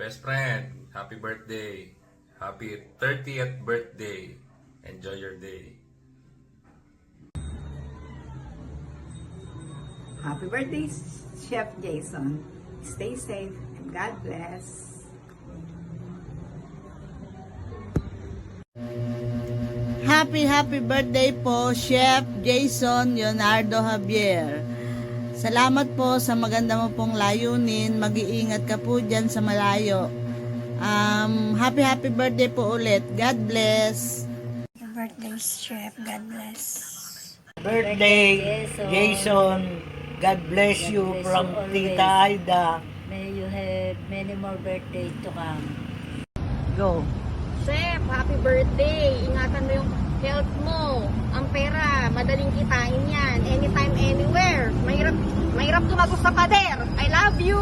Best friend, happy birthday. Happy 30th birthday. Enjoy your day. Happy birthday, Chef Jason. Stay safe and God bless. Happy, happy birthday po, Chef Jason Leonardo Javier. Salamat po sa maganda mo pong layunin. Mag-iingat ka po dyan sa malayo. Um, happy, happy birthday po ulit. God bless. Happy birthday, Chef. God bless. birthday, Jason. God bless you bless from you always. Tita Aida. May you have many more birthdays to come. Go. Chef, happy birthday! Ingatan mo yung health mo. Ang pera, madaling kitain yan. Anytime, anywhere. Mahirap, mahirap tumagos sa pader. I love you!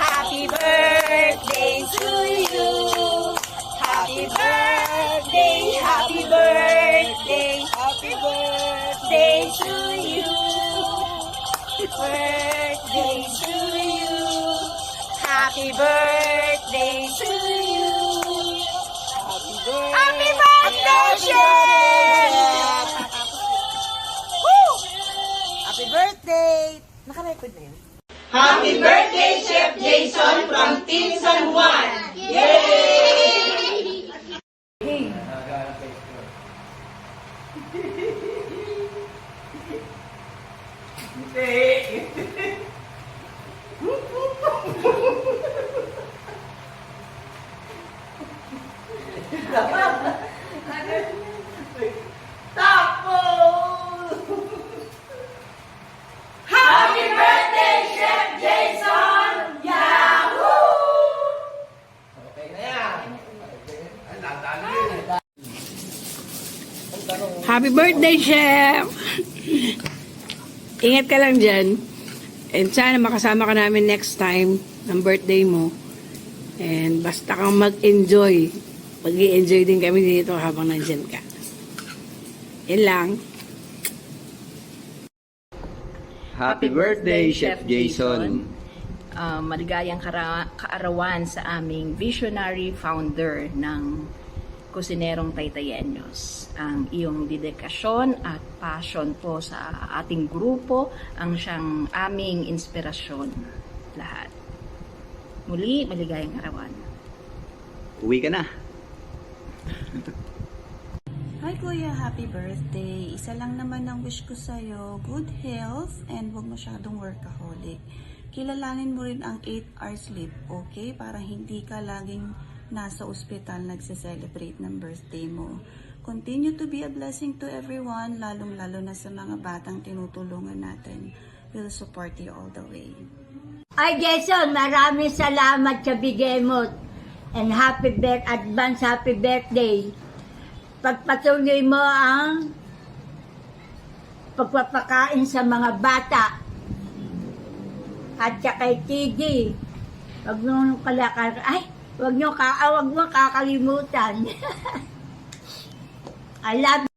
Happy birthday to you. Happy birthday, happy birthday, happy birthday to you. Birthday to you. Happy birthday to you. Woo! Happy birthday! Naka-record na yun? Happy birthday, Chef Jason from Team San Juan! Yay! Happy birthday, Chef Jason! Yahoo! Happy birthday, Chef! Ingat ka lang dyan. And sana makasama ka namin next time ng birthday mo. And basta kang mag-enjoy. mag enjoy din kami dito habang nandyan ka. Yan lang. Happy birthday, Chef Jason. Uh, maligayang kara- kaarawan sa aming visionary founder ng Kusinerong Taytayenyos. Ang iyong dedikasyon at passion po sa ating grupo ang siyang aming inspirasyon lahat. Muli, maligayang arawan. Uwi ka na. Hi Kuya, happy birthday. Isa lang naman ang wish ko sa'yo, good health and huwag masyadong workaholic. Kilalanin mo rin ang 8 hours sleep, okay? Para hindi ka laging nasa ospital nagse-celebrate ng birthday mo. Continue to be a blessing to everyone, lalong-lalo na sa mga batang tinutulungan natin. We'll support you all the way. Ay, Jason, maraming salamat sa bigay mo. And happy birth, advance happy birthday. Pagpatuloy mo ang pagpapakain sa mga bata. At saka kay TG. Huwag mo kalakal. Ay, huwag nyo, ka, ah, huwag mo kakalimutan. I love